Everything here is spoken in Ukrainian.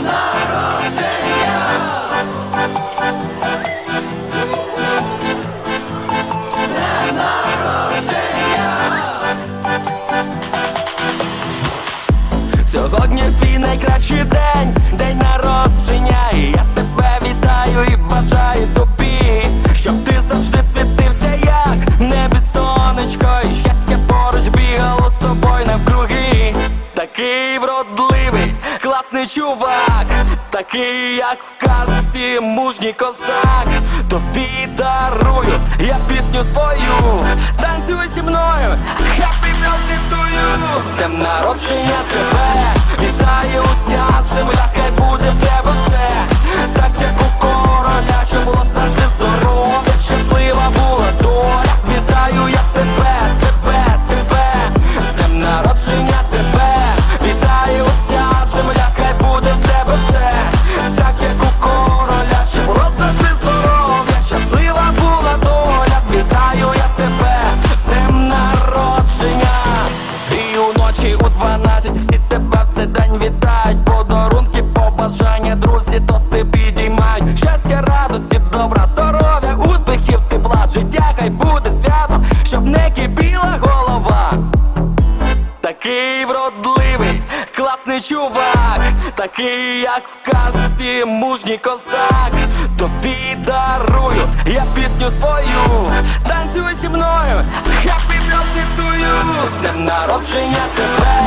Mama. Класний чувак, такий, як в казці, мужній козак. Тобі дарую я пісню свою, танцюй зі мною, happy мелдитую, З днем народження тебе Вітає уся земля, І у 12 всі тебе в цей день вітають. Подарунки, побажання, друзі, тости підіймають. Щастя, радості, добра, здоров'я, успіхів, тепла, життя, хай буде свято, щоб не кипіла голова. Такий вродливий, класний чувак, такий, як в казці, мужній козак. Тобі дарую я пісню свою, танцюй зі мною, birthday З днем народження тебе,